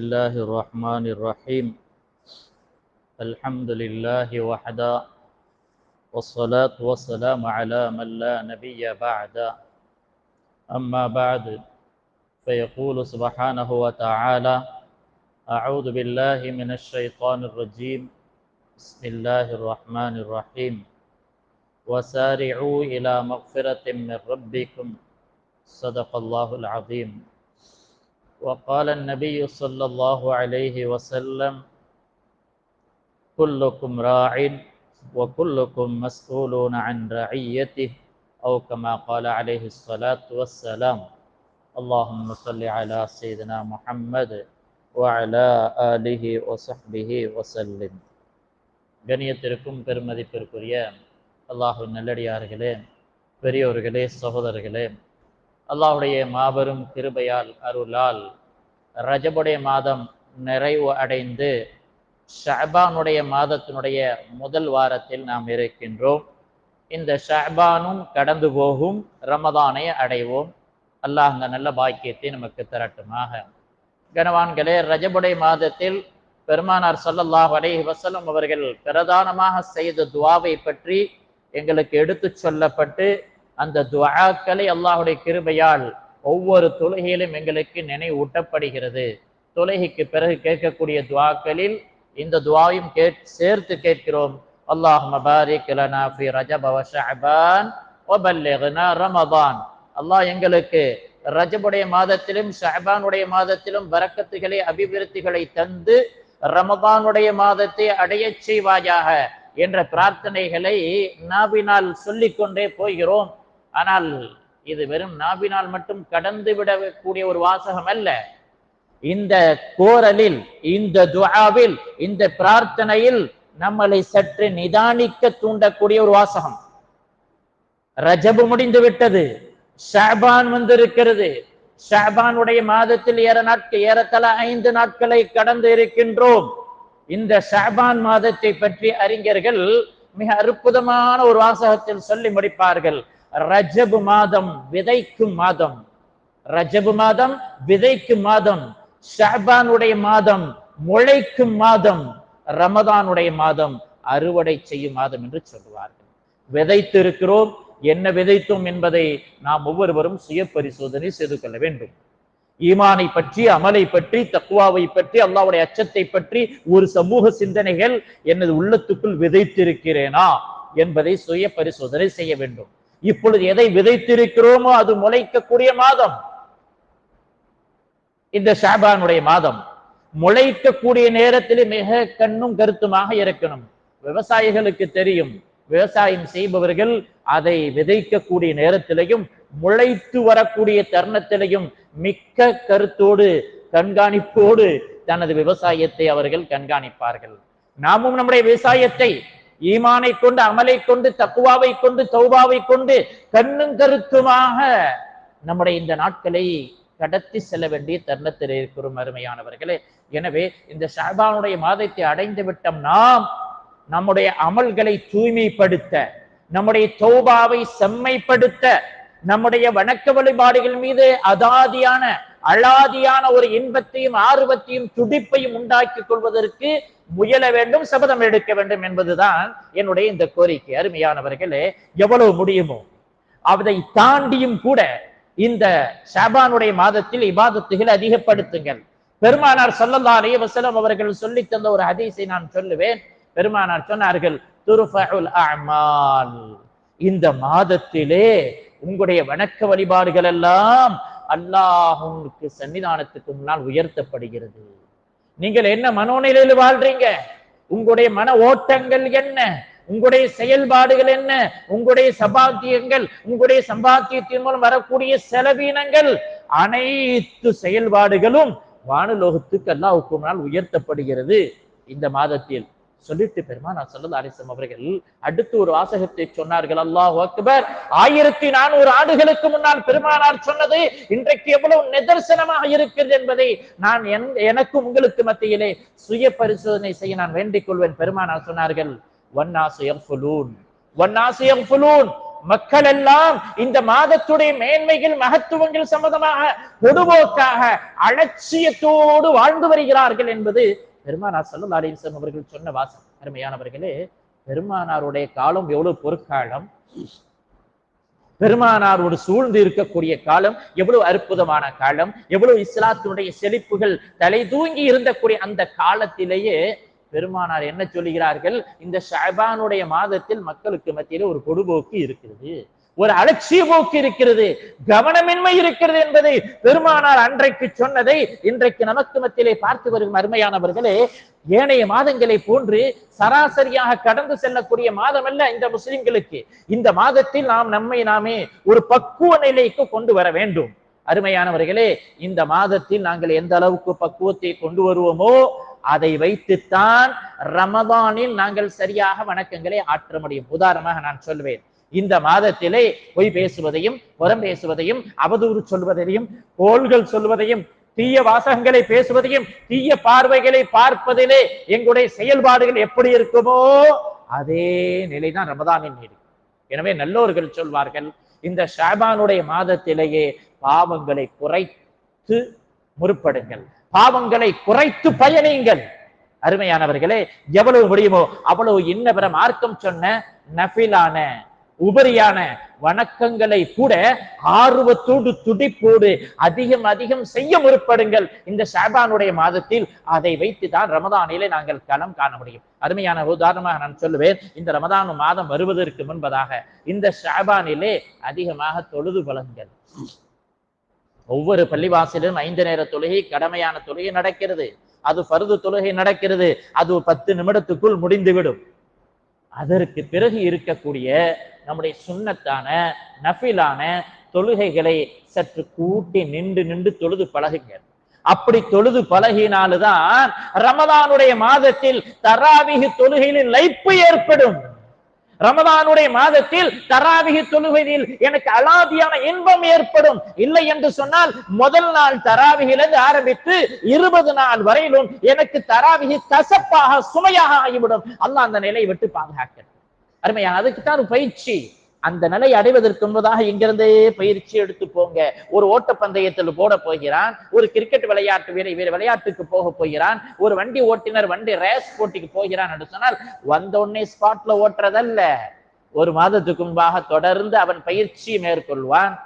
الله الرحمن الرحيم. الحمد لله وحده والصلاة والسلام على من لا نبي بعد. أما بعد فيقول سبحانه وتعالى أعوذ بالله من الشيطان الرجيم. بسم الله الرحمن الرحيم. وسارعوا إلى مغفرة من ربكم. صدق الله العظيم. وقال النبي صلى الله عليه وسلم كلكم راع وكلكم مسؤولون عن رعيته أو كما قال عليه الصلاة والسلام اللهم صل على سيدنا محمد وعلى آله وصحبه وسلم கணியத்திற்கும் பெருமதிப்பிற்குரிய அல்லாஹு நல்லடியார்களே பெரியோர்களே சகோதரர்களே அல்லாஹுடைய மாபெரும் கிருபையால் அருளால் ரஜபுடைய மாதம் நிறைவு அடைந்து ஷாபானுடைய மாதத்தினுடைய முதல் வாரத்தில் நாம் இருக்கின்றோம். இந்த ஷாபானும் கடந்து போகும் ரமதானை அடைவோம். அல்லாஹ் அந்த நல்ல பாக்கியத்தை நமக்கு தரட்டுமாக. கனவான்களே ரஜபுடைய மாதத்தில் பெருமானார் சல்லல்லாஹ் அலைஹி வசலம் அவர்கள் பிரதானமாக செய்த துவாவை பற்றி எங்களுக்கு எடுத்து சொல்லப்பட்டு அந்த துவாக்களை அல்லாஹுடைய கிருபையால் ஒவ்வொரு தொழுகையிலும் எங்களுக்கு நினைவூட்டப்படுகிறது. தொழுகைக்கு பிறகு கேட்கக்கூடிய துவாக்களில் இந்த துவாவையும் கேட் சேர்த்து கேட்கிறோம். அல்லாஹ் மபாரிக் லனா ஃபி ரஜப வ ஷஅபான் வ பல்லிக்னா ரமதான். அல்லாஹ் எங்களுக்கு ரஜபுடைய மாதத்திலும் ஷஹபானுடைய மாதத்திலும் வரக்கத்துகளை அபிவிருத்திகளை தந்து ரமதானுடைய மாதத்தை அடையச் செய்வாயாக என்ற பிரார்த்தனைகளை நாவினால் சொல்லிக்கொண்டே போகிறோம். ஆனால் இது வெறும் நாவினால் மட்டும் கடந்து விடக்கூடிய ஒரு வாசகம் அல்ல. இந்த கோரலில் இந்த துவாவில் இந்த பிரார்த்தனையில் நம்மளை சற்று நிதானிக்க தூண்டக்கூடிய ஒரு வாசகம். ரஜபு முடிந்து விட்டது. ஷாபான் வந்திருக்கிறது. ஷாபானுடைய மாதத்தில் ஏற நாட்கள் ஏறத்தல ஐந்து நாட்களை கடந்து இருக்கின்றோம். இந்த ஷாபான் மாதத்தை பற்றி அறிஞர்கள் மிக அற்புதமான ஒரு வாசகத்தில் சொல்லி முடிப்பார்கள். ரஜபு மாதம் விதைக்கும் மாதம். ரஜபு மாதம் விதைக்கும் மாதம். ஷாபானுடைய மாதம் முளைக்கும் மாதம். ரமதானுடைய மாதம் அறுவடை செய்யும் மாதம் என்று சொல்லுவார்கள். விதைத்து இருக்கிறோம் என்ன விதைத்தோம் என்பதை நாம் ஒவ்வொருவரும் சுய பரிசோதனை செய்து கொள்ள வேண்டும். ஈமானை பற்றி அமலை பற்றி தக்குவாவை பற்றி அல்லாவுடைய அச்சத்தை பற்றி ஒரு சமூக சிந்தனைகள் எனது உள்ளத்துக்குள் விதைத்திருக்கிறேனா என்பதை சுய பரிசோதனை செய்ய வேண்டும். இப்பொழுது எதை விதைத்திருக்கிறோமோ அது முளைக்கக்கூடிய மாதம். இந்த ஷாபானுடைய மாதம். முளைக்கக்கூடிய நேரத்தில் மிக கண்ணும் கருத்துமாக இருக்கணும். விவசாயிகளுக்கு தெரியும். விவசாயம் செய்பவர்கள் அதை விதைக்கக்கூடிய நேரத்திலையும் முளைத்து வரக்கூடிய தருணத்திலையும் மிக்க கருத்தோடு கண்காணிப்போடு தனது விவசாயத்தை அவர்கள் கண்காணிப்பார்கள். நாமும் நம்முடைய விவசாயத்தை ஈமானை கொண்டு அமலை கொண்டு தக்குவாவை கொண்டு தௌபாவை கொண்டு கண்ணும் கருத்துமாக நம்முடைய இந்த நாட்களை கடத்தி செல்ல வேண்டிய தருணத்தில் இருக்கிறோம் அருமையானவர்களே. எனவே இந்த ஷாபானுடைய மாதத்தை அடைந்து விட்டோம் நாம் நம்முடைய அமல்களை தூய்மைப்படுத்த நம்முடைய தௌபாவை செம்மைப்படுத்த நம்முடைய வணக்க வழிபாடுகள் மீது அதாதியான அழாதியான ஒரு இன்பத்தையும் ஆர்வத்தையும் துடிப்பையும் உண்டாக்கி கொள்வதற்கு முயல வேண்டும் சபதம் எடுக்க வேண்டும் என்பதுதான் என்னுடைய இந்த கோரிக்கை. அருமையானவர்களே எவ்வளவு முடியுமோ அதை தாண்டியும் கூட இந்த ஷாபானுடைய மாதத்தில் இபாதத்துகளை அதிகப்படுத்துங்கள். பெருமானார் சொல்லல்லா அலைய வசலம் அவர்கள் சொல்லி தந்த ஒரு ஹதீஸை நான் சொல்லுவேன். பெருமானார் சொன்னார்கள் துருஃபுல் அமால் இந்த மாதத்திலே உங்களுடைய வணக்க வழிபாடுகள் எல்லாம் அல்லாஹுக்கு சன்னிதானத்துக்கு முன்னால் உயர்த்தப்படுகிறது. நீங்கள் என்ன மனோநிலையில் வாழ்றீங்க? உங்களுடைய மன ஓட்டங்கள் என்ன? உங்களுடைய செயல்பாடுகள் என்ன? உங்களுடைய சம்பாத்தியங்கள் உங்களுடைய சம்பாத்தியத்தின் மூலம் வரக்கூடிய செலவீனங்கள் அனைத்து செயல்பாடுகளும் வானலோகத்துக்கு அல்லாஹுக்கு முன்னால் உயர்த்தப்படுகிறது. இந்த மாதத்தில் சொல்லிட்டு பெருமானா சல்லா அலிசம் அவர்கள் அடுத்து ஒரு வாசகத்தை சொன்னார்கள் அல்லாஹ் அக்பர் ஆயிரத்தி நானூறு ஆண்டுகளுக்கு முன்னால் பெருமானார் சொன்னது இன்றைக்கு எவ்வளவு நிதர்சனமாக இருக்கிறது என்பதை நான் எனக்கும் உங்களுக்கு மத்தியிலே சுய பரிசோதனை செய்ய நான் வேண்டிக் கொள்வேன். பெருமானார் சொன்னார்கள் வன்னாசு யஃபுலூன் வன்னாசு யஃபுலூன் மக்கள் எல்லாம் இந்த மாதத்துடைய மேன்மைகள் மகத்துவங்கள் சம்பந்தமாக பொதுபோக்காக அலட்சியத்தோடு வாழ்ந்து வருகிறார்கள் என்பது பெருமானார் சல்லா அலிசம் அவர்கள் சொன்ன வாசம் அருமையானவர்களே பெருமானாருடைய காலம் எவ்வளவு பொற்காலம்? பெருமானாரோடு சூழ்ந்து இருக்கக்கூடிய காலம் எவ்வளவு அற்புதமான காலம்? எவ்வளவு இஸ்லாத்தினுடைய செழிப்புகள் தலை தூங்கி இருந்தக்கூடிய அந்த காலத்திலேயே பெருமானார் என்ன சொல்லுகிறார்கள்? இந்த ஷஹபானுடைய மாதத்தில் மக்களுக்கு மத்தியில ஒரு பொடுபோக்கு இருக்கிறது. ஒரு அலட்சிய போக்கு இருக்கிறது கவனமின்மை இருக்கிறது என்பதை பெருமானார் அன்றைக்கு சொன்னதை இன்றைக்கு நமக்கு மத்தியிலே பார்த்து வரும் அருமையானவர்களே ஏனைய மாதங்களை போன்று சராசரியாக கடந்து செல்லக்கூடிய மாதம் அல்ல இந்த முஸ்லிம்களுக்கு. இந்த மாதத்தில் நாம் நம்மை நாமே ஒரு பக்குவ நிலைக்கு கொண்டு வர வேண்டும். அருமையானவர்களே இந்த மாதத்தில் நாங்கள் எந்த அளவுக்கு பக்குவத்தை கொண்டு வருவோமோ அதை வைத்துத்தான் ரமதானில் நாங்கள் சரியாக வணக்கங்களை ஆற்ற முடியும். உதாரணமாக நான் சொல்வேன். இந்த மாதத்திலே பொய் பேசுவதையும் புறம் பேசுவதையும் அவதூறு சொல்வதையும் கோள்கள் சொல்வதையும் தீய வாசகங்களை பேசுவதையும் தீய பார்வைகளை பார்ப்பதிலே எங்களுடைய செயல்பாடுகள் எப்படி இருக்குமோ அதே நிலைதான் ரமதானின் நீடி. எனவே நல்லோர்கள் சொல்வார்கள் இந்த ஷாபானுடைய மாதத்திலேயே பாவங்களை குறைத்து முற்படுங்கள் பாவங்களை குறைத்து பயணியுங்கள். அருமையானவர்களே எவ்வளவு முடியுமோ அவ்வளவு இன்ன பிற மார்க்கம் சொன்ன நஃபிலான உபரியான வணக்கங்களை கூட ஆர்வத்தோடு துடிப்போடு அதிகம் அதிகம் செய்ய முற்படுங்கள். இந்த ஷாபானுடைய மாதத்தில் அதை வைத்து தான் ரமதானிலே நாங்கள் களம் காண முடியும். அருமையான உதாரணமாக நான் சொல்லுவேன் இந்த ரமதான் மாதம் வருவதற்கு முன்பதாக இந்த ஷாபானிலே அதிகமாக தொழுது பலன்கள் ஒவ்வொரு பள்ளிவாசலும் ஐந்து நேர தொழுகை கடமையான தொழுகை நடக்கிறது. அது பருது தொழுகை நடக்கிறது. அது பத்து நிமிடத்துக்குள் முடிந்துவிடும். அதற்கு பிறகு இருக்கக்கூடிய நம்முடைய சுண்ணத்தான நஃபிலான தொழுகைகளை சற்று கூட்டி நின்று நின்று தொழுது பழகுங்க அப்படி தொழுது பழகினால்தான் ரமதானுடைய மாதத்தில் தராவிகு தொழுகையில் லைப்பு ஏற்படும். ரமதானுடைய மாதத்தில் தராவிகி தொழுகையில் எனக்கு அலாதியான இன்பம் ஏற்படும். இல்லை என்று சொன்னால் முதல் நாள் தராவிகிலிருந்து ஆரம்பித்து இருபது நாள் வரையிலும் எனக்கு தராவிகி கசப்பாக சுமையாக ஆகிவிடும். அல்லாஹ் அந்த நிலையை விட்டு பாதுகாக்கிறது அருமையா அதுக்குத்தான் பயிற்சி. அந்த நிலை அடைவதற்கு முன்பதாக இங்கிருந்தே பயிற்சி எடுத்து போங்க. ஒரு ஓட்டப்பந்தயத்தில் போட போகிறான். ஒரு கிரிக்கெட் விளையாட்டு வீர வீர விளையாட்டுக்கு போக போகிறான். ஒரு வண்டி ஓட்டினர் வண்டி ரேஸ் போட்டிக்கு போகிறான் என்று சொன்னால் வந்த உடனே ஸ்பாட்ல ஓட்டுறதல்ல. ஒரு மாதத்துக்கு முன்பாக தொடர்ந்து அவன் பயிற்சி மேற்கொள்வான்.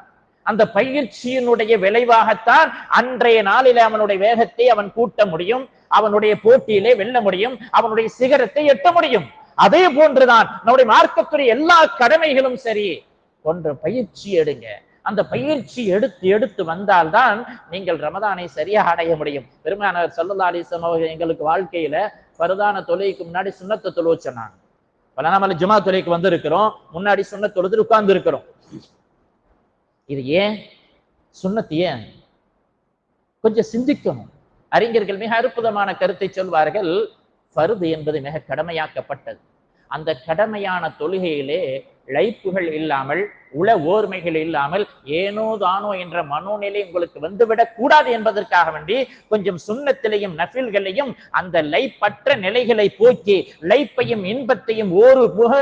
அந்த பயிற்சியினுடைய விளைவாகத்தான் அன்றைய நாளில அவனுடைய வேகத்தை அவன் கூட்ட முடியும். அவனுடைய போட்டியிலே வெல்ல முடியும். அவனுடைய சிகரத்தை எட்ட முடியும். அதே போன்றுதான் நம்முடைய மார்க்கத்துடைய எல்லா கடமைகளும் சரி. ஒன்று பயிற்சி எடுங்க. அந்த பயிற்சி எடுத்து எடுத்து வந்தால்தான் நீங்கள் ரமதானை சரியாக அடைய முடியும். பெருமையானவர் சல்லல்லா அலிசம் அவர்கள் எங்களுக்கு வாழ்க்கையில பருதான தொலைக்கு முன்னாடி சுண்ணத்தை தொழுவ சொன்னாங்க. பல நாம ஜுமா தொலைக்கு வந்திருக்கிறோம். முன்னாடி சுண்ண தொழுது உட்கார்ந்து இருக்கிறோம் இது ஏன்? சுண்ணத்து ஏன்? கொஞ்சம் சிந்திக்கணும். அறிஞர்கள் மிக அற்புதமான கருத்தை சொல்வார்கள். பருது என்பது மிக கடமையாக்கப்பட்டது. அந்த கடமையான தொழுகையிலே இழைப்புகள் இல்லாமல் உள ஓர்மைகள் இல்லாமல் ஏனோ தானோ என்ற மனோநிலை உங்களுக்கு வந்துவிடக் கூடாது என்பதற்காக வேண்டி கொஞ்சம் சுண்ணத்திலையும் நஃபில்களையும் அந்த லைப்பற்ற நிலைகளை போக்கி லைப்பையும் இன்பத்தையும் ஒரு முக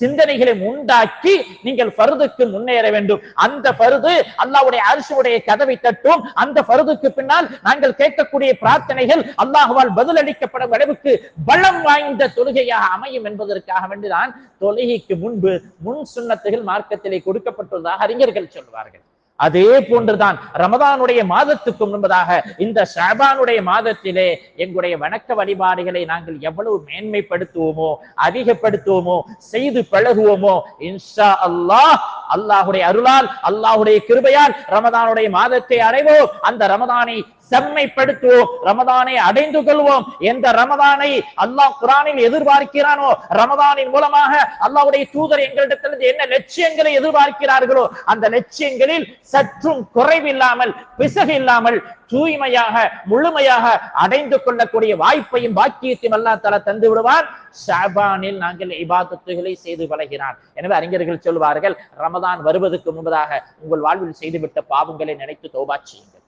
சிந்தனைகளையும் உண்டாக்கி நீங்கள் பருதுக்கு முன்னேற வேண்டும். அந்த பருது அல்லாவுடைய அரசுடைய கதவை தட்டும். அந்த பருதுக்கு பின்னால் நாங்கள் கேட்கக்கூடிய பிரார்த்தனைகள் அல்லாஹுவால் பதிலளிக்கப்படும் அளவுக்கு பலம் வாய்ந்த தொழுகையாக அமையும் என்பதற்காக வேண்டிதான் தொழுகைக்கு முன்பு முன் சுண்ணத்துகள் மார்க்கத்திலே கொடுக்கப்பட்டுள்ளதாக அறிஞர்கள் சொல்வார்கள் அதே போன்றுதான் ரமதானுடைய மாதத்துக்கு முன்பதாக இந்த ஷாபானுடைய மாதத்திலே எங்களுடைய வணக்க வழிபாடுகளை நாங்கள் எவ்வளவு மேன்மைப்படுத்துவோமோ அதிகப்படுத்துவோமோ செய்து பழகுவோமோ இன்ஷா அல்லாஹ் அல்லாஹுடைய அருளால் அல்லாஹுடைய கிருபையால் ரமதானுடைய மாதத்தை அடைவோம். அந்த ரமதானை செம்மைப்படுத்துவோம். ரமதானை அடைந்து கொள்வோம். எந்த ரமதானை அல்லாஹ் குரானில் எதிர்பார்க்கிறானோ ரமதானின் மூலமாக அல்லாஹ்வுடைய தூதர் எங்களிடத்திலிருந்து என்ன லட்சியங்களை எதிர்பார்க்கிறார்களோ அந்த லட்சியங்களில் சற்றும் குறைவில்லாமல் பிசகு இல்லாமல் தூய்மையாக முழுமையாக அடைந்து கொள்ளக்கூடிய வாய்ப்பையும் பாக்கியத்தையும் அல்லா தலா தந்து விடுவார் ஷாபானில் நாங்கள் இபாதத்துகளை செய்து பழகினான் எனவே அறிஞர்கள் சொல்வார்கள் ரமதான் வருவதற்கு முன்பதாக உங்கள் வாழ்வில் செய்துவிட்ட பாவங்களை நினைத்து தோபா செய்யுங்கள்.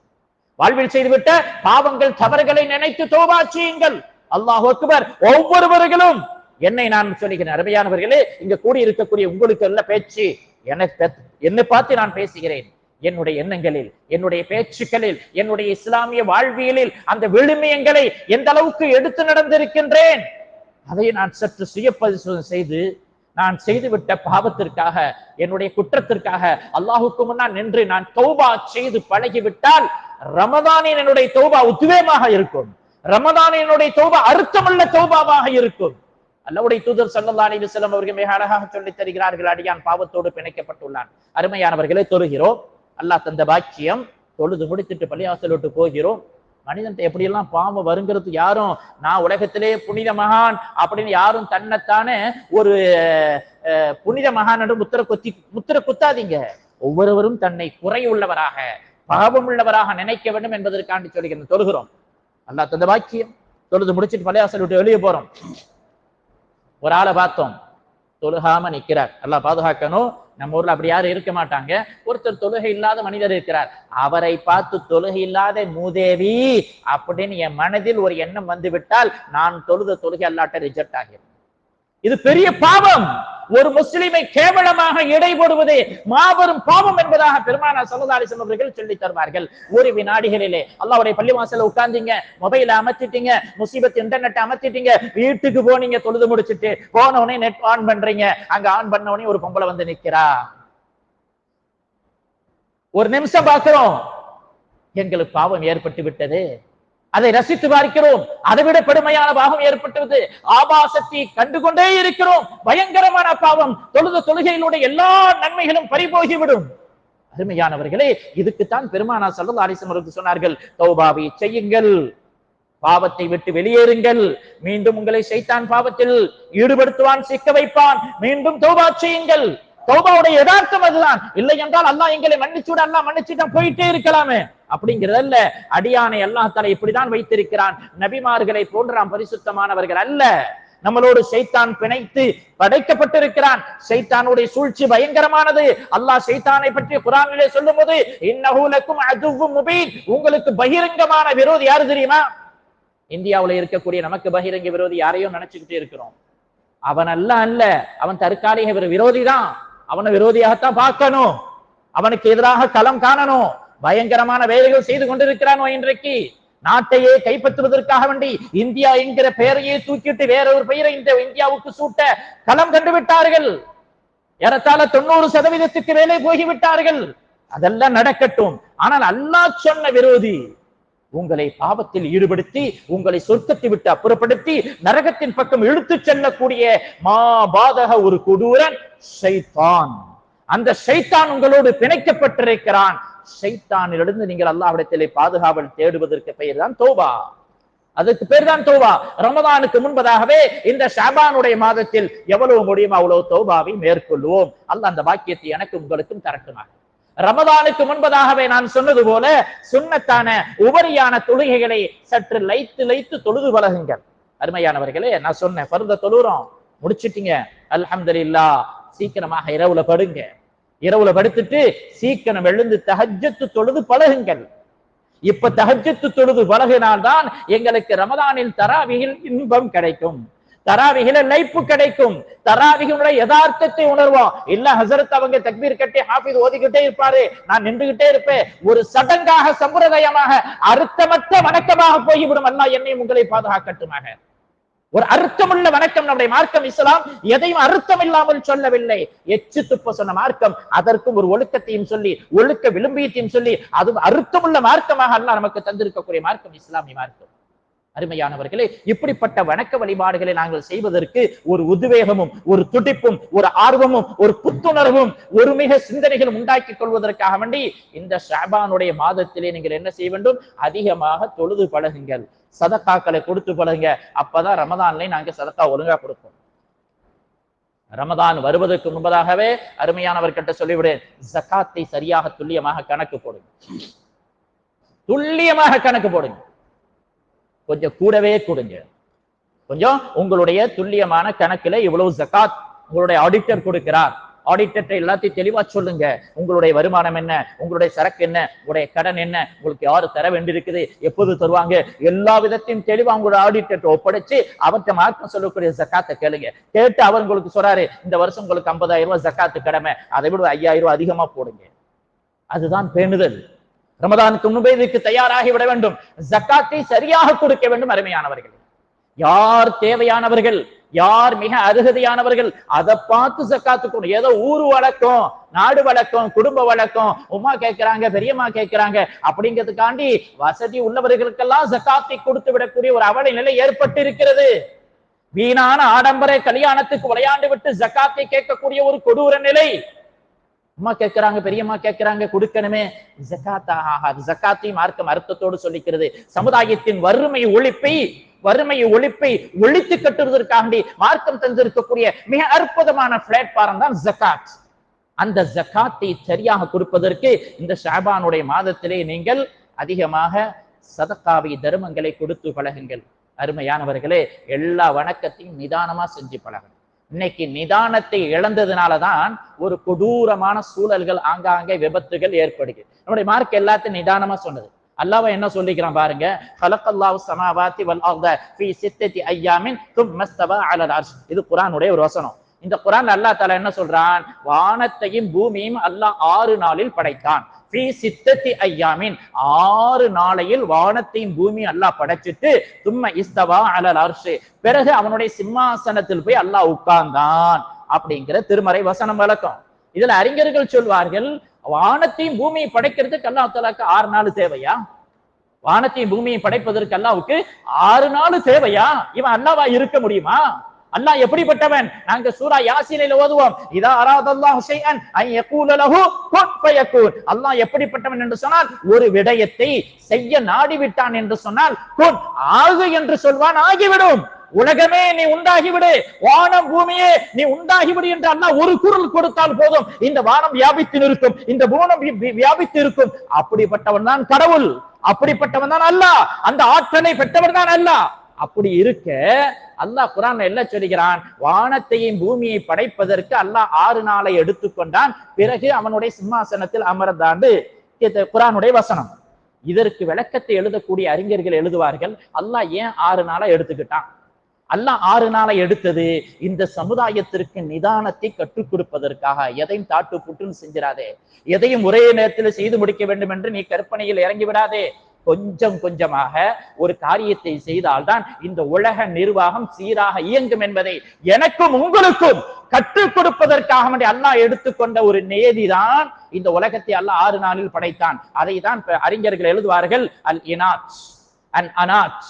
வாழ்வில் செய்துவிட்ட பாவங்கள் தவறுகளை நினைத்து தோபா செய்யுங்கள். அல்லாஹ் அக்பர் ஒவ்வொருவர்களும் என்னை நான் சொல்லுகிறேன் அருமையானவர்களே இங்க கூடி இருக்கக்கூடிய உங்களுக்கு எல்லாம் பேச்சு என்னை பார்த்து நான் பேசுகிறேன். என்னுடைய எண்ணங்களில் என்னுடைய பேச்சுக்களில் என்னுடைய இஸ்லாமிய வாழ்வியலில் அந்த விழுமியங்களை எந்த அளவுக்கு எடுத்து நடந்திருக்கின்றேன்? அதை நான் சற்று சுய பரிசோதனை செய்து நான் செய்துவிட்ட பாவத்திற்காக என்னுடைய குற்றத்திற்காக அல்லாஹுக்கு முன்னால் நின்று நான் தௌபா செய்து பழகிவிட்டால் ரமதானின் என்னுடைய தௌபா உத்வேகமாக இருக்கும். ரமதானின் என்னுடைய தௌபா அர்த்தமுள்ள தௌபாவாக இருக்கும். அல்லாவுடைய தூதர் சல்லல்லா அலைஹி அவர்கள் மிக அழகாக சொல்லி தருகிறார்கள். அடியான் பாவத்தோடு பிணைக்கப்பட்டுள்ளான். அருமையானவர்களே தொழுகிறோம். அல்லாஹ் தந்த பாக்கியம் தொழுது முடித்துட்டு பள்ளியாசல் விட்டு போகிறோம். மனிதன் எப்படியெல்லாம் பாவம் வருங்கிறது யாரும் நான் உலகத்திலே புனித மகான் அப்படின்னு யாரும் தன்னைத்தானே ஒரு அஹ், புனித மகான் என்று முத்திர கொத்தி முத்திர குத்தாதீங்க. ஒவ்வொருவரும் தன்னை குறையுள்ளவராக பாவம் உள்ளவராக நினைக்க வேண்டும் என்பதற்காண்டி சொல்கிறேன் தொழுகிறோம் அல்லா தந்த பாக்கியம். தொழுது முடிச்சிட்டு பழையாசல் விட்டு வெளியே போறோம். ஒரு ஆளை பார்த்தோம். தொழுகாம நிற்கிறார் நல்லா பாதுகாக்கணும். நம்ம ஊர்ல அப்படி யாரும் இருக்க மாட்டாங்க. ஒருத்தர் தொழுகை இல்லாத மனிதர் இருக்கிறார். அவரை பார்த்து தொழுகை இல்லாத மூதேவி அப்படின்னு என் மனதில் ஒரு எண்ணம் வந்து விட்டால் நான் தொழுத தொழுகை அல்லாட்ட ரிஜெக்ட் ஆகிறேன் இது பெரிய பாவம். ஒரு முஸ்லிமை கேவலமாக இடைபடுவது மாபெரும் பாவம் என்பதாக பெருமானா சல்லதாரி அவர்கள் சொல்லி தருவார்கள். ஒரு வினாடிகளிலே அல்லாவுடைய பள்ளி வாசல உட்கார்ந்தீங்க மொபைல அமர்த்திட்டீங்க முசீபத் இன்டர்நெட் அமர்த்திட்டீங்க வீட்டுக்கு போனீங்க தொழுது முடிச்சிட்டு போன உடனே நெட் ஆன் பண்றீங்க. அங்க ஆன் பண்ண உடனே ஒரு பொம்பளை வந்து நிக்கிறா. ஒரு நிமிஷம் பாக்குறோம் எங்களுக்கு பாவம் ஏற்பட்டு விட்டது அதை ரசித்து பார்க்கிறோம் அதைவிட பெருமையான பாவம் ஏற்பட்டது ஆபாசத்தை கண்டுகொண்டே இருக்கிறோம். பயங்கரமான பாவம். தொழுத தொழுகையினுடைய எல்லா நன்மைகளும் பறிபோகிவிடும். அருமையானவர்களே இதுக்குத்தான் பெருமானா சல்லா அலிசம் அவர்கள் சொன்னார்கள் தௌபாவை செய்யுங்கள். பாவத்தை விட்டு வெளியேறுங்கள். மீண்டும் உங்களை சைத்தான் பாவத்தில் ஈடுபடுத்துவான் சிக்க வைப்பான். மீண்டும் தௌபா செய்யுங்கள். தௌபாவுடைய யதார்த்தம் அதுதான். இல்லை என்றால் அல்லாஹ் எங்களை மன்னிச்சுட அல்லாஹ் மன்னிச்சுட்டா போயிட்டே இருக்கலாமே. அப்படிங்கிறது அல்ல. அடியானை அல்லாஹ் தலை இப்படிதான் வைத்திருக்கிறான். நபிமார்களை போன்றான் பரிசுத்தமானவர்கள் அல்ல. நம்மளோடு சைத்தான் பிணைத்து படைக்கப்பட்டிருக்கிறான். சைத்தானுடைய சூழ்ச்சி பயங்கரமானது. அல்லாஹ் சைத்தானை பற்றி குரானிலே சொல்லும் போது இன்னஹூலக்கும் அதுவும் முபீன். உங்களுக்கு பகிரங்கமான விரோதி யாரு தெரியுமா? இந்தியாவுல இருக்கக்கூடிய நமக்கு பகிரங்க விரோதி யாரையும் நினைச்சுக்கிட்டே இருக்கிறோம். அவன் அல்ல அல்ல. அவன் தற்காலிக விரோதி விரோதிதான். அவனை விரோதியாகத்தான் பார்க்கணும். அவனுக்கு எதிராக களம் காணணும். பயங்கரமான வேலைகள் செய்து கொண்டிருக்கிறானோ இன்றைக்கு. நாட்டையே கைப்பற்றுவதற்காக வேண்டி இந்தியா என்கிற பெயரையே தூக்கிட்டு வேற ஒரு பெயரை இந்த இந்தியாவுக்கு சூட்ட களம் கண்டு விட்டார்கள் ஏறத்தாழ தொண்ணூறு சதவீதத்துக்கு மேலே போகிவிட்டார்கள். அதெல்லாம் நடக்கட்டும். ஆனால் அல்லாஹ் சொன்ன விரோதி உங்களை பாவத்தில் ஈடுபடுத்தி உங்களை சொர்க்கத்தை விட்டு அப்புறப்படுத்தி நரகத்தின் பக்கம் இழுத்துச் செல்லக்கூடிய மாபாதக ஒரு கொடூரன் சைத்தான். அந்த ஷைத்தான் உங்களோடு பிணைக்கப்பட்டிருக்கிறான். ஷைத்தானிலிருந்து நீங்கள் அல்லாஹ்விடத்திலே பாதுகாவல் தேடுவதற்கு பெயர் தான் தோபா. அதுக்கு பேர் தான் தோபா. ரமதானுக்கு முன்பதாகவே இந்த ஷாபானுடைய மாதத்தில் எவ்வளவு முடியுமோ அவ்வளவு தோபாவை மேற்கொள்வோம். அல்ல அந்த பாக்கியத்தை எனக்கு உங்களுக்கும் தரட்டுமாக ரமதானுக்கு முன்பதாகவே நான் சொன்னது போல சுண்ணத்தான உபரியான தொழுகைகளை சற்று லைத்து லைத்து தொழுது பழகுங்கள். அருமையானவர்களே நான் சொன்னேன் பருந்த தொழுறோம். முடிச்சிட்டீங்க. அல்ஹம்துலில்லாஹ். சீக்கிரமாக இரவுல படுங்க. இரவுல படுத்துட்டு சீக்கிரம் எழுந்து தகஜத்து தொழுது பழகுங்கள். இப்ப தகஜத்து தொழுது பழகினால்தான் எங்களுக்கு ரமதானில் தராவியில் இன்பம் கிடைக்கும். தராவிகில லைப்பு கிடைக்கும். தராவிகளுடைய யதார்த்தத்தை உணர்வோம். இல்ல ஹசரத் அவங்க தக்பீர் கட்டி ஹாஃபிஸ் ஓதிக்கிட்டே இருப்பாரு. நான் நின்றுகிட்டே இருப்பேன். ஒரு சடங்காக சம்பிரதாயமாக அர்த்தமற்ற வணக்கமாக போய்விடும். அல்லா என்னை உங்களை பாதுகாக்கட்டுமாக. ஒரு அர்த்தமுள்ள வணக்கம் நம்முடைய மார்க்கம் இஸ்லாம். எதையும் அர்த்தம் இல்லாமல் சொல்லவில்லை. எச்சு துப்ப சொன்ன மார்க்கம் அதற்கும் ஒரு ஒழுக்கத்தையும் சொல்லி ஒழுக்க விளம்பியத்தையும் சொல்லி அது அர்த்தமுள்ள மார்க்கமாக அல்லாஹ் நமக்கு தந்திருக்கக்கூடிய மார்க்கம் இஸ்லாமிய மார்க்கம். அருமையானவர்களே இப்படிப்பட்ட வணக்க வழிபாடுகளை நாங்கள் செய்வதற்கு ஒரு உத்வேகமும் ஒரு துடிப்பும் ஒரு ஆர்வமும் ஒரு புத்துணர்வும் ஒரு மிக சிந்தனைகளும் உண்டாக்கி கொள்வதற்காக வேண்டி இந்த ஷாபானுடைய மாதத்திலே நீங்கள் என்ன செய்ய வேண்டும்? அதிகமாக தொழுது பழகுங்கள். சதக்காக்களை கொடுத்து பழகுங்க. அப்பதான் ரமதான்ல நாங்க சதக்கா ஒழுங்கா கொடுப்போம். ரமதான் வருவதற்கு முன்பதாகவே அருமையானவர்கிட்ட சொல்லிவிடுறேன் ஜக்காத்தை சரியாக துல்லியமாக கணக்கு போடுங்க. துல்லியமாக கணக்கு போடுங்க. கொஞ்சம் கூடவே கொடுங்க. கொஞ்சம் உங்களுடைய துல்லியமான கணக்குல இவ்வளவு ஜக்காத் உங்களுடைய ஆடிட்டர் கொடுக்கிறார். ஆடிட்டர் எல்லாத்தையும் தெளிவா சொல்லுங்க. உங்களுடைய வருமானம் என்ன? உங்களுடைய சரக்கு என்ன? உங்களுடைய கடன் என்ன? உங்களுக்கு யாரு தர வேண்டியிருக்குது? எப்போது தருவாங்க? எல்லா விதத்தையும் தெளிவா உங்களோட ஆடிட்டர் ஒப்படைச்சு அவர்கிட்ட மார்க்கம் சொல்லக்கூடிய ஜக்காத்தை கேளுங்க. கேட்டு அவர் உங்களுக்கு சொல்றாரு இந்த வருஷம் உங்களுக்கு ஐம்பதாயிரம் ரூபாய் ஜக்காத்து கடமை. அதை விட ஐயாயிரம் ரூபாய் அதிகமா போடுங்க. அதுதான் பேணுதல். ரமதானுக்கு முன்பே இதுக்கு தயாராகி விட வேண்டும். ஜக்காத்தை சரியாக கொடுக்க வேண்டும் அருமையானவர்கள். யார் தேவையானவர்கள் யார் மிக அருகதையானவர்கள் அதை பார்த்து ஜக்காத்து கொடு ஏதோ ஊர் வழக்கம் நாடு வழக்கம் குடும்ப வழக்கம் உமா கேட்கிறாங்க பெரியம்மா கேட்கிறாங்க அப்படிங்கிறதுக்காண்டி வசதி உள்ளவர்களுக்கெல்லாம் ஜக்காத்தை கொடுத்து விடக்கூடிய ஒரு அவல நிலை ஏற்பட்டு இருக்கிறது வீணான ஆடம்பர கல்யாணத்துக்கு விளையாண்டு விட்டு ஜக்காத்தை கேட்கக்கூடிய ஒரு கொடூர நிலை. அம்மா கேட்கிறாங்க பெரியம்மா கேட்கிறாங்க கொடுக்கணுமே. ஜக்காத்தா ஆகாது ஜக்காத்தை மார்க்கம் அர்த்தத்தோடு சொல்லிக்கிறது. சமுதாயத்தின் வறுமை ஒழிப்பை வறுமை ஒழிப்பை ஒழித்து கட்டுவதற்காண்டி மார்க்கம் தந்திருக்கக்கூடிய மிக அற்புதமான பிளாட்பாரம் தான் ஜக்காத். அந்த ஜக்காத்தை சரியாக கொடுப்பதற்கு இந்த ஷாபானுடைய மாதத்திலே நீங்கள் அதிகமாக சதக்காவை தர்மங்களை கொடுத்து பழகுங்கள். அருமையானவர்களே எல்லா வணக்கத்தையும் நிதானமா செஞ்சு பழகணும். இன்னைக்கு நிதானத்தை இழந்ததுனால தான் ஒரு கொடூரமான சூழல்கள் ஆங்காங்கே விபத்துகள் ஏற்படுகிறது நம்முடைய மார்க் எல்லாத்தையும் நிதானமா சொன்னது. அல்லாவை என்ன சொல்லிக்கிறான் பாருங்க கலக்கல்லாஹு சமாவாத்தி வல் அர்த ஃபீ சித்தத்தி ஐயாமின் தும்ம மஸ்தவா அலல் அர்ஷ். இது குர்ஆனுடைய ஒரு வசனம். இந்த குரான் அல்லாஹ் தஆலா என்ன சொல்றான்? வானத்தையும் பூமியும் அல்லாஹ் ஆறு நாளில் படைத்தான். ஐயாமின் ஆறு நாளையில் வானத்தையும் பூமி அல்லாஹ் படைச்சிட்டு தும்ம இஸ்தவா அலல் அர்ஷு பிறகு அவனுடைய சிம்மாசனத்தில் போய் அல்லாஹ் உட்கார்ந்தான். அப்படிங்கிற திருமறை வசனம் வழக்கம் இதுல அறிஞர்கள் சொல்வார்கள் வானத்தையும் பூமியை படைக்கிறதுக்கு அல்லா தலாக்கு ஆறு நாள் தேவையா? வானத்தையும் பூமியை படைப்பதற்கு அல்லாவுக்கு ஆறு நாள் தேவையா? இவன் அல்லாவா இருக்க முடியுமா? அல்லாஹ் எப்படிப்பட்டவன்? நாங்க சூரா யாசினில் ஓதுவோம். இதா அராதல்லாஹு ஷைஅன் ஐ யகூல லஹு குன் ஃபயகூன் அல்லாஹ் எப்படிப்பட்டவன் என்று சொன்னால் ஒரு விடயத்தை செய்ய நாடி விட்டான் என்று சொன்னால் குன் ஆகு என்று சொல்வான் ஆகிவிடும். உலகமே நீ உண்டாகிவிடு. வானம் பூமியே நீ உண்டாகிவிடு என்று அண்ணா ஒரு குரல் கொடுத்தால் போதும். இந்த வானம் வியாபித்து நிற்கும். இந்த பூனம் வியாபித்து இருக்கும். அப்படிப்பட்டவன் தான் கடவுள். அப்படிப்பட்டவன் தான் அல்லாஹ். அந்த ஆற்றலை பெற்றவன் தான் அல்லாஹ். அப்படி இருக்க அல்லாஹ் குரான் என்ன சொல்கிறான்? வானத்தையும் பூமியை படைப்பதற்கு அல்லாஹ் ஆறு நாளை எடுத்துக்கொண்டான். பிறகு அவனுடைய சிம்மாசனத்தில் அமர்ந்தாண்டு குரானுடைய வசனம். இதற்கு விளக்கத்தை எழுதக்கூடிய அறிஞர்கள் எழுதுவார்கள் அல்லாஹ் ஏன் ஆறு நாளை எடுத்துக்கிட்டான்? அல்லாஹ் ஆறு நாளை எடுத்தது இந்த சமுதாயத்திற்கு நிதானத்தை கற்றுக் கொடுப்பதற்காக. எதையும் தாட்டு புட்டுன்னு செஞ்சிடாதே. எதையும் ஒரே நேரத்தில் செய்து முடிக்க வேண்டும் என்று நீ கற்பனையில் இறங்கி விடாதே. கொஞ்சம் கொஞ்சமாக ஒரு காரியத்தை செய்தால்தான் இந்த உலக நிர்வாகம் சீராக இயங்கும் என்பதை எனக்கும் உங்களுக்கும் கற்றுக் கொடுப்பதற்காக வேண்டி அல்லாஹ் எடுத்துக்கொண்ட ஒரு நேதிதான் இந்த உலகத்தை அல்லாஹ் ஆறு நாளில் படைத்தான். அதை தான் அறிஞர்கள் எழுதுவார்கள் அல் இனாத் அன் அனாத்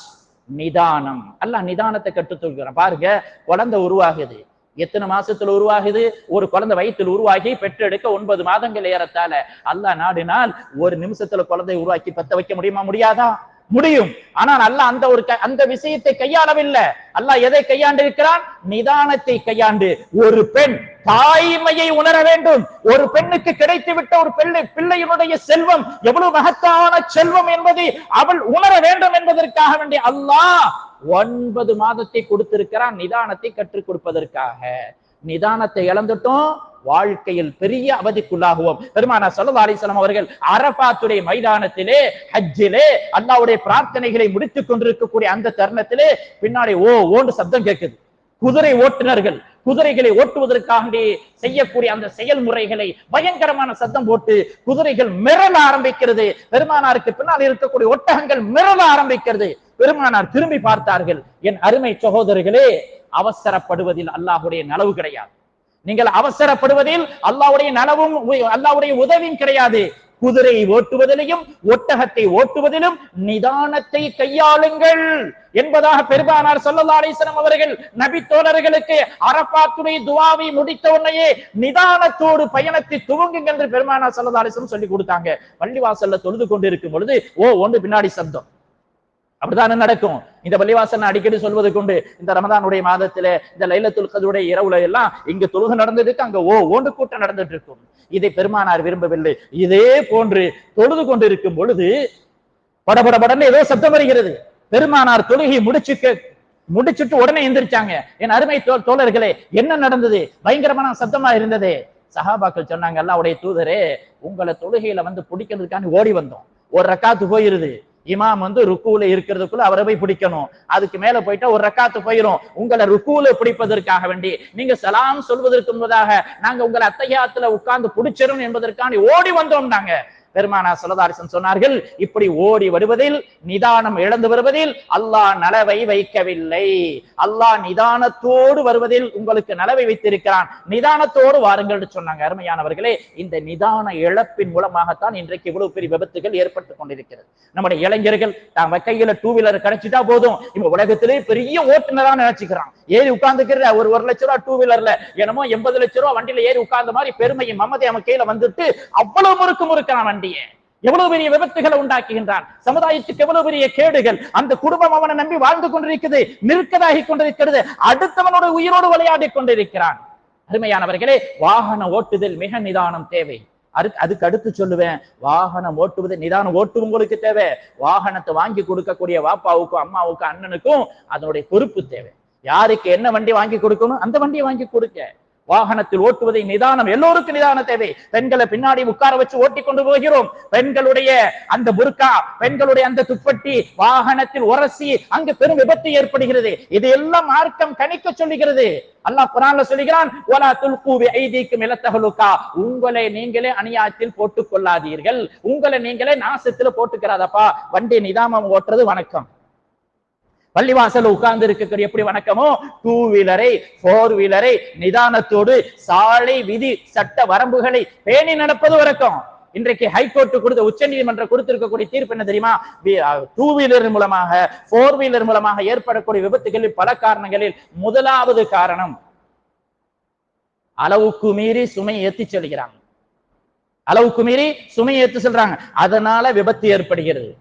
நிதானம். அல்லாஹ் நிதானத்தை கற்றுத் தொல்கிறான் பாருங்க குழந்தை உருவாகுது. எத்தனை மாசத்துல உருவாகுது? ஒரு குழந்தை வயிற்றில் உருவாகி பெற்றெடுக்க ஒன்பது மாதங்கள் ஏறத்தால அல்லாஹ் நாடினால் ஒரு நிமிஷத்துல குழந்தை உருவாக்கி பத்த வைக்க முடியுமா? முடியாதா? முடியும். ஆனால் அல்லாஹ் அந்த ஒரு க- அந்த விஷயத்தை கையாளவில்லை. அல்லாஹ் எதை கையாண்டு இருக்கிறான் நிதானத்தை கையாண்டு. ஒரு பெண் தாய்மையை உணர வேண்டும். ஒரு பெண்ணுக்கு கிடைத்து விட்ட ஒரு பிள்ளை பிள்ளையினுடைய செல்வம் எவ்வளவு மகத்தான செல்வம் என்பதை அவள் உணர வேண்டும் என்பதற்காக வேண்டி அல்லாஹ் ஒன்பது மாதத்தை கொடுத்திருக்கிறான் நிதானத்தை கற்றுக் கொடுப்பதற்காக. நிதானத்தை இழந்துட்டோம் வாழ்க்கையில் பெரிய அவதிக்குள்ளாகுவோம். பெருமானா சல்லா அலிஸ்லாம் அவர்கள் அரபாத்துடைய மைதானத்திலே ஹஜ்ஜிலே அல்லாவுடைய பிரார்த்தனைகளை முடித்துக் கொண்டிருக்கக்கூடிய அந்த தருணத்திலே பின்னாடி ஓ ஓண்டு சப்தம் கேட்குது. குதிரை ஓட்டுநர்கள் குதிரைகளை ஓட்டுவதற்காக செய்யக்கூடிய அந்த செயல்முறைகளை பயங்கரமான சத்தம் போட்டு குதிரைகள் மிரள ஆரம்பிக்கிறது. பெருமானாருக்கு பின்னால் இருக்கக்கூடிய ஒட்டகங்கள் மிரள ஆரம்பிக்கிறது. பெருமானார் திரும்பி பார்த்தார்கள் என் அருமை சகோதரர்களே அவசரப்படுவதில் அல்லாஹுடைய நலவு கிடையாது. நீங்கள் அவசரப்படுவதில் அல்லாவுடைய நலவும் அல்லாவுடைய உதவியும் கிடையாது. குதிரை ஓட்டுவதிலையும் ஒட்டகத்தை ஓட்டுவதிலும் நிதானத்தை கையாளுங்கள். என்பதாக பெருமானார் சொல்லல்லா அலைஹி அவர்கள் நபி தோழர்களுக்கு அரப்பாத்துடைய துவாவை முடித்த உடனேயே நிதானத்தோடு பயணத்தை துவங்குங்க என்று பெருமானார் சொல்லல்லா அலைஹி சொல்லி கொடுத்தாங்க. பள்ளிவாசல்ல தொழுது கொண்டிருக்கும் பொழுது ஓ ஒன்று பின்னாடி சப்தம். அப்படித்தானே நடக்கும்? இந்த பள்ளிவாசல் நான் அடிக்கடி சொல்வது கொண்டு இந்த ரமதானுடைய மாதத்துல இந்த லைலத்துல் கதுடைய இரவுல எல்லாம் இங்க தொழுகை நடந்ததுக்கு அங்க ஓ ஓண்டு கூட்டம் நடந்துட்டு இருக்கும் இதை பெருமானார் விரும்பவில்லை. இதே போன்று தொழுது கொண்டிருக்கும் பொழுது படபடபடன்னு ஏதோ சத்தம் வருகிறது. பெருமானார் தொழுகை முடிச்சுக்க முடிச்சுட்டு உடனே எந்திரிச்சாங்க. என் அருமை தோழர்களே என்ன நடந்தது? பயங்கரமான சத்தமா இருந்தது. சஹாபாக்கள் சொன்னாங்க அல்லாவுடைய தூதரே உங்களை தொழுகையில வந்து பிடிக்கிறதுக்கான ஓடி வந்தோம். ஒரு ரக்காத்து போயிருது. இமாம் வந்து ருக்குல இருக்கிறதுக்குள்ள அவரை போய் பிடிக்கணும். அதுக்கு மேல போயிட்டா ஒரு ரக்காத்து போயிரும். உங்களை ருக்குல பிடிப்பதற்காக வேண்டி. நீங்க சலாம் சொல்வதற்கு முன்பதாக நாங்க உங்களை அத்தையாத்துல உட்கார்ந்து பிடிச்சிரும் என்பதற்கான ஓடி வந்தோம் நாங்க பெருமானா சொல்லதாரிசன் சொன்னார்கள் இப்படி ஓடி வருவதில் நிதானம் இழந்து வருவதில் அல்லாஹ் நலவை வைக்கவில்லை. அல்லாஹ் நிதானத்தோடு வருவதில் உங்களுக்கு நலவை வைத்திருக்கிறான். நிதானத்தோடு வாருங்கள் என்று சொன்னாங்க. அருமையானவர்களே இந்த நிதான இழப்பின் மூலமாகத்தான் இன்றைக்கு இவ்வளவு பெரிய விபத்துகள் ஏற்பட்டு கொண்டிருக்கிறது. நம்முடைய இளைஞர்கள் நாம கையில டூ வீலர் கிடைச்சிட்டா போதும். இவங்க உலகத்திலே பெரிய ஓட்டுநரா நினைச்சுக்கிறான். ஏறி உட்கார்ந்துக்கிற ஒரு ஒரு லட்ச ரூபா டூ வீலர்ல என்னமோ எண்பது லட்ச ரூபா வண்டியில ஏறி உட்கார்ந்த மாதிரி பெருமையும் மமதை அவன் கையில வந்துட்டு அவ்வளவு முறுக்கு முறுக்கிறான் வண்டியை எவ்வளவு பெரிய விபத்துகளை உண்டாக்குகின்றான். சமுதாயத்துக்கு எவ்வளவு பெரிய கேடுகள். அந்த குடும்பம் அவனை நம்பி வாழ்ந்து கொண்டிருக்கிறது நிற்கதாகி கொண்டிருக்கிறது. அடுத்தவனோட உயிரோடு விளையாடி கொண்டிருக்கிறான். அருமையானவர்களே வாகன ஓட்டுதல் மிக நிதானம் தேவை. அதுக்கு அதுக்கு அடுத்து சொல்லுவேன் வாகனம் ஓட்டுவது நிதானம் ஓட்டு உங்களுக்கு தேவை. வாகனத்தை வாங்கி கொடுக்கக்கூடிய வாப்பாவுக்கும் அம்மாவுக்கும் அண்ணனுக்கும் அதனுடைய பொறுப்பு தேவை. யாருக்கு என்ன வண்டி வாங்கி கொடுக்கணும் அந்த வண்டியை வாங்கி கொடுக்க. வாகனத்தில் ஓட்டுவதை நிதானம் எல்லோருக்கும் நிதானம் தேவை. பெண்களை பின்னாடி உட்கார வச்சு ஓட்டி கொண்டு போகிறோம். பெண்களுடைய அந்த புர்கா பெண்களுடைய அந்த துப்பட்டி வாகனத்தில் உரசி அங்கு பெரும் விபத்து ஏற்படுகிறது. இது எல்லாம் மார்க்கம் கணிக்க சொல்லுகிறது. அல்லாஹ் குரான்ல சொல்லுகிறான் ஒலா துல்கூவி ஐதீக்கும் இலத்தகலுக்கா உங்களை நீங்களே அநியாயத்தில் போட்டுக் கொள்ளாதீர்கள். உங்களை நீங்களே நாசத்துல போட்டுக்கிறாதப்பா. வண்டி நிதானம் ஓட்டுறது வணக்கம். பள்ளிவாசல் உட்கார்ந்து இருக்கக்கூடிய எப்படி வணக்கமோ? டூ வீலரை போர் வீலரை நிதானத்தோடு சாலை விதி சட்ட வரம்புகளை பேணி நடப்பது வழக்கம். இன்றைக்கு ஹைகோர்ட் கொடுத்த உச்ச நீதிமன்றம் கொடுத்திருக்கக்கூடிய தீர்ப்பு என்ன தெரியுமா? டூ வீலர் மூலமாக போர் வீலர் மூலமாக ஏற்படக்கூடிய விபத்துகளில் பல காரணங்களில் முதலாவது காரணம் அளவுக்கு மீறி சுமை ஏத்தி செல்கிறாங்க. அளவுக்கு மீறி சுமை ஏத்து செல்றாங்க. அதனால விபத்து ஏற்படுகிறது.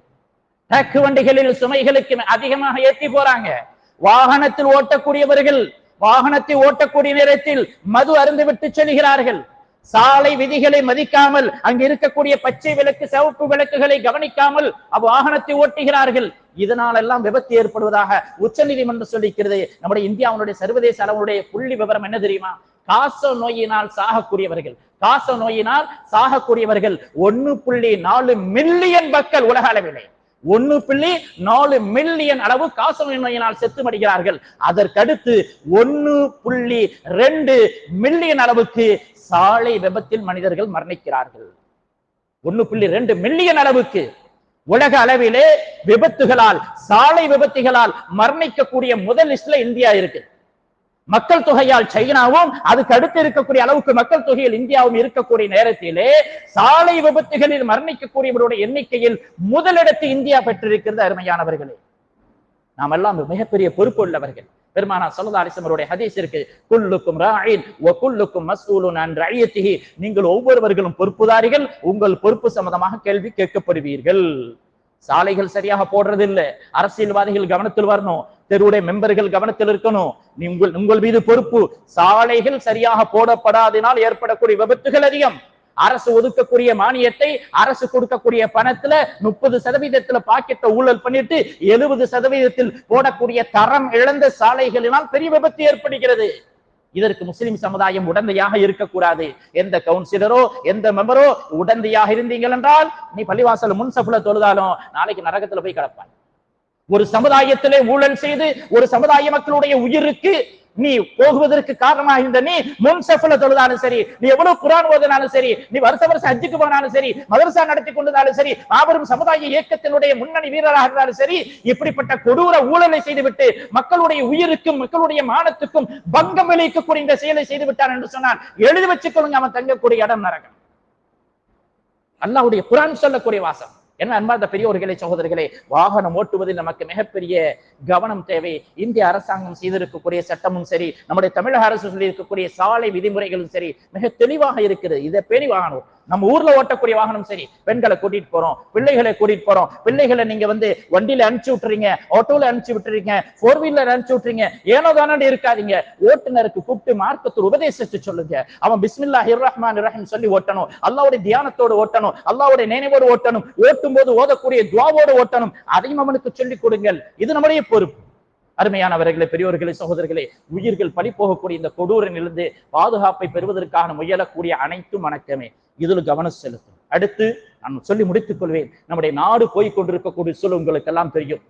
டக்கு வண்டிகளில் சுமைகளுக்கு அதிகமாக ஏற்றி போறாங்க. வாகனத்தில் ஓட்டக்கூடியவர்கள் வாகனத்தை ஓட்டக்கூடிய நேரத்தில் மது அருந்து விட்டு செல்கிறார்கள். சாலை விதிகளை மதிக்காமல் அங்கு இருக்கக்கூடிய பச்சை விளக்கு சிவப்பு விளக்குகளை கவனிக்காமல் வாகனத்தை ஓட்டுகிறார்கள். இதனால் எல்லாம் விபத்து ஏற்படுவதாக உச்ச நீதிமன்றம் சொல்லிக்கிறது நம்முடைய இந்தியாவுடைய சர்வதேச அளவுடைய புள்ளி விவரம் என்ன தெரியுமா? காச நோயினால் சாகக்கூடியவர்கள். காச நோயினால் சாகக்கூடியவர்கள். ஒன்னு புள்ளி நாலு மில்லியன் மக்கள் உலக அளவிலே. ஒன்னு புள்ளி நாலு மில்லியன் அளவு காசநோய் நோயினால் செத்து மடிகிறார்கள் அதற்கடுத்து ஒன்னு புள்ளி ரெண்டு மில்லியன் அளவுக்கு சாலை விபத்தில் மனிதர்கள் மரணிக்கிறார்கள். ஒன்னு புள்ளி ரெண்டு மில்லியன் அளவுக்கு உலக அளவிலே விபத்துகளால் சாலை விபத்துகளால் மரணிக்கக்கூடிய முதல் லிஸ்ட்ல இந்தியா இருக்கு. மக்கள் தொகையால் சைனாவும் அதுக்கு அடுத்து இருக்கக்கூடிய அளவுக்கு மக்கள் தொகையில் இந்தியாவும் இருக்கக்கூடிய நேரத்திலே சாலை விபத்துகளில் மரணிக்கக்கூடியவருடைய எண்ணிக்கையில் முதலிடத்து இந்தியா பெற்றிருக்கிறது அருமையானவர்களே. நாம் எல்லாம் மிகப்பெரிய பொறுப்பு உள்ளவர்கள். பெருமானா சல்லா அலிசமருடைய ஹதீஸ் இருக்கு. குல்லுக்கும் ராயின் குல்லுக்கும் மசூலுன் அன் ரஅய்யத்திஹி நீங்கள் ஒவ்வொருவர்களும் பொறுப்புதாரிகள் உங்கள் பொறுப்பு சம்பந்தமாக கேள்வி கேட்கப்படுவீர்கள். சாலைகள் சரியாக போடுறது இல்ல அரசியல்வாதிகள் கவனத்தில் வரணும். தெருவுடைய மெம்பர்கள் கவனத்தில் இருக்கணும். நீ உங்கள் உங்கள் மீது பொறுப்பு. சாலைகள் சரியாக போடப்படாதனால் ஏற்படக்கூடிய விபத்துகள் அதிகம். அரசு ஒதுக்கக்கூடிய மானியத்தை அரசு கொடுக்கக்கூடிய பணத்துல முப்பது சதவீதத்துல பாக்கெட்டை ஊழல் பண்ணிட்டு எழுபது சதவீதத்தில் போடக்கூடிய தரம் இழந்த சாலைகளினால் பெரிய விபத்து ஏற்படுகிறது. இதற்கு முஸ்லிம் சமுதாயம் உடந்தையாக இருக்கக்கூடாது. எந்த கவுன்சிலரோ எந்த மெம்பரோ உடந்தையாக இருந்தீங்கள் என்றால் நீ பள்ளிவாசல் முன் சஃபுல தொழுதாலும் நாளைக்கு நரகத்துல போய் கிடப்பான் ஒரு சமுதாயத்திலே ஊழல் செய்து ஒரு சமுதாய மக்களுடைய உயிருக்கு நீ போகுவதற்கு காரணமாக இந்த நீ முன் செஃப்ல தொழுதாலும் சரி நீ எவ்வளவு குரான் ஓதினாலும் சரி நீ வருஷ வருஷம் ஹஜ்ஜுக்கு போனாலும் சரி மதரசா நடத்தி கொண்டதாலும் சரி மாபெரும் சமுதாய இயக்கத்தினுடைய முன்னணி வீரராக இருந்தாலும் சரி இப்படிப்பட்ட கொடூர ஊழலை செய்துவிட்டு மக்களுடைய உயிருக்கும் மக்களுடைய மானத்துக்கும் பங்கம் விளைவிக்கக்கூடிய இந்த செயலை செய்து விட்டார் என்று சொன்னால் எழுதி வச்சுக்கொள்ளுங்க அவன் தங்கக்கூடிய இடம் நரகம். அல்லாவுடைய குரான் சொல்லக்கூடிய வாசம் என்ன அன்பார்ந்த பெரியோர்களே சகோதரர்களே வாகனம் ஓட்டுவதில் நமக்கு மிகப்பெரிய கவனம் தேவை. இந்திய அரசாங்கம் செய்திருக்கக்கூடிய சட்டமும் சரி நம்முடைய தமிழக அரசு சொல்லியிருக்கக்கூடிய சாலை விதிமுறைகளும் சரி மிக தெளிவாக இருக்குது. இதை பேணி வாகனம் நம்ம ஊர்ல ஓட்டக்கூடிய வாகனம் சரி பெண்களை கூட்டிட்டு போறோம் பிள்ளைகளை கூட்டிட்டு போறோம். பிள்ளைகளை நீங்க வந்து வண்டியில அனுப்பிச்சு விட்டுறீங்க ஆட்டோல அனுப்பிச்சு விட்டுறீங்க ஃபோர் வீலர் அனுப்பிச்சு விட்டுறீங்க ஏனோ தானே இருக்காதீங்க. ஓட்டுநருக்கு கூப்பிட்டு மார்க்கத்தில் உபதேசத்தை சொல்லுங்க. அவன் பிஸ்மில்லா ஹிர்ரஹ்மான் ரஹீம் சொல்லி ஓட்டணும். அல்லாவுடைய தியானத்தோடு ஓட்டணும். அல்லாவுடைய நினைவோடு ஓட்டணும். ஓட்டும் போது ஓதக்கூடிய துவாவோடு ஓட்டணும். அதையும் அவனுக்கு சொல்லிக் கொடுங்கள். இது நம்முடைய பொறுப்பு. அருமையானவர்களே பெரியோர்களே சகோதரர்களே உயிர்கள் பழி போகக்கூடிய இந்த கொடூரிலிருந்து பாதுகாப்பை பெறுவதற்கான முயலக்கூடிய அனைத்தும் வணக்கமே. இதில் கவனம் செலுத்தும். அடுத்து நான் சொல்லி முடித்துக் கொள்வேன். நம்முடைய நாடு போய் கொண்டிருக்கக்கூடிய சூழல் உங்களுக்கு எல்லாம் தெரியும்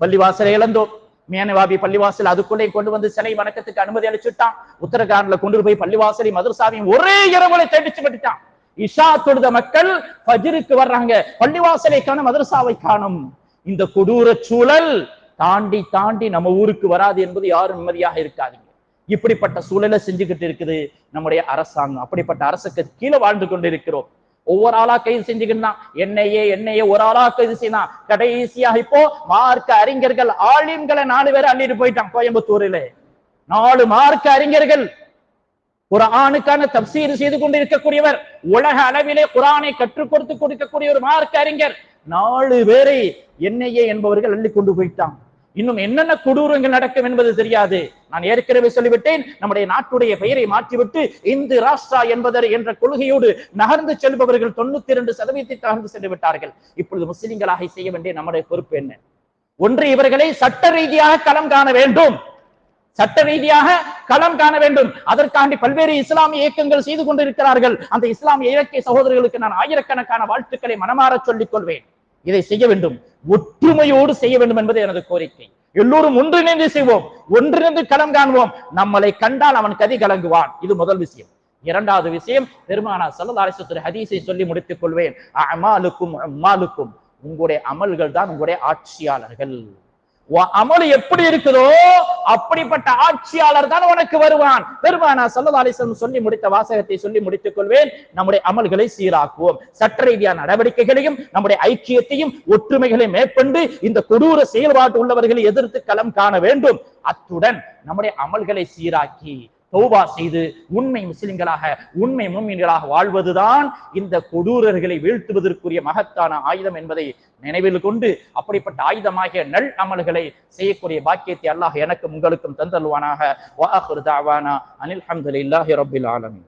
பள்ளிவாசலை இழந்தோம். மேனவாபி பள்ளிவாசல் அதுக்குள்ளே கொண்டு வந்து சிலை வணக்கத்துக்கு அனுமதி அளிச்சுட்டான். உத்தரகாண்ட்ல கொண்டு போய் பள்ளிவாசலை மதுரசாவையும் ஒரே இரவுல தேடிச்சு விட்டுட்டான். இஷா தொழுத மக்கள் பஜிருக்கு வர்றாங்க. பள்ளிவாசலை காணும் மதரசாவை காணும். இந்த கொடூர சூழல் தாண்டி தாண்டி நம்ம ஊருக்கு வராது என்பது யாரும் நிம்மதியாக இருக்காதீங்க. இப்படிப்பட்ட சூழலை செஞ்சுக்கிட்டு இருக்குது நம்முடைய அரசாங்கம். அப்படிப்பட்ட அரசுக்கு கீழே வாழ்ந்து கொண்டு இருக்கிறோம் ஒவ்வொரு ஆளா கைது செஞ்சுக்கிட்டான் என்னையே என்னையே ஒரு ஆளா கைது செய்யலாம் கடைசியாக இப்போ மார்க்க அறிஞர்கள் ஆலிம்களை நாலு பேர் அள்ளிட்டு போயிட்டான் கோயம்புத்தூரில். நாலு மார்க்க அறிஞர்கள் குரானுக்கான தப்சீர் செய்து கொண்டு இருக்கக்கூடியவர் உலக அளவிலே குரானை கற்றுக் கொடுத்து கொடுக்கக்கூடிய ஒரு மார்க்க அறிஞர் நாலு பேரை என்னையே என்பவர்கள் அள்ளி கொண்டு போயிட்டான் இன்னும் என்னென்ன கொடூரங்கள் நடக்கும் என்பது தெரியாது. நான் ஏற்கனவே சொல்லிவிட்டேன் நம்முடைய நாட்டுடைய பெயரை மாற்றிவிட்டு இந்து ராஷ்டிரா என்பதர் என்ற கொள்கையோடு நகர்ந்து செல்பவர்கள் தொண்ணூத்தி இரண்டு சதவீதத்தை நகர்ந்து சென்று விட்டார்கள். இப்பொழுது முஸ்லிம்களாக செய்ய வேண்டிய நம்முடைய பொறுப்பு என்ன? ஒன்று இவர்களை சட்ட ரீதியாக களம் காண வேண்டும். சட்ட ரீதியாக களம் காண வேண்டும். அதற்காண்டி பல்வேறு இஸ்லாமிய இயக்கங்கள் செய்து கொண்டிருக்கிறார்கள். அந்த இஸ்லாமிய இயற்கை சகோதரர்களுக்கு நான் ஆயிரக்கணக்கான வாழ்த்துக்களை மனமாற சொல்லிக் கொள்வேன். இதை செய்ய வேண்டும். ஒற்றுமையோடு செய்ய வேண்டும் என்பது எனது கோரிக்கை. எல்லோரும் ஒன்றிணைந்து செய்வோம். ஒன்றிணைந்து களம் காண்போம். நம்மளை கண்டால் அவன் கதி கலங்குவான். இது முதல் விஷயம். இரண்டாவது விஷயம் பெருமானா சல்லதாரிசத்துறை ஹதீஸை சொல்லி முடித்துக் கொள்வேன். அமாலுக்கும் அம்மாலுக்கும். உங்களுடைய அமல்கள் தான் உங்களுடைய ஆட்சியாளர்கள். அமல் எப்படி இருக்குதோ அப்படிப்பட்ட ஆட்சியாளர் தான் உனக்கு வருவான். பெருமானா சல்லதாலிசம் சொல்லி முடித்த வாசகத்தை சொல்லி முடித்துக் கொள்வேன். நம்முடைய அமல்களை சீராக்குவோம். சட்ட ரீதியான நடவடிக்கைகளையும் நம்முடைய ஐக்கியத்தையும் ஒற்றுமைகளையும் மேற்கொண்டு இந்த கொடூர செயல்பாட்டு உள்ளவர்களை எதிர்த்து களம் காண வேண்டும். அத்துடன் நம்முடைய அமல்களை சீராக்கி தௌபா செய்து உண்மை முஸ்லிம்களாக உண்மை மூமின்களாக வாழ்வதுதான் இந்த கொடூரர்களை வீழ்த்துவதற்குரிய மகத்தான ஆயுதம் என்பதை நினைவில் கொண்டு அப்படிப்பட்ட ஆயுதமாகிய நல் அமல்களை செய்யக்கூடிய பாக்கியத்தை அல்லாஹ் எனக்கும் உங்களுக்கும் தந்தல்வானாக வாஹுர் தாவானா. அனில் அஹமதுல்லாஹி ரபில் ஆலமின்.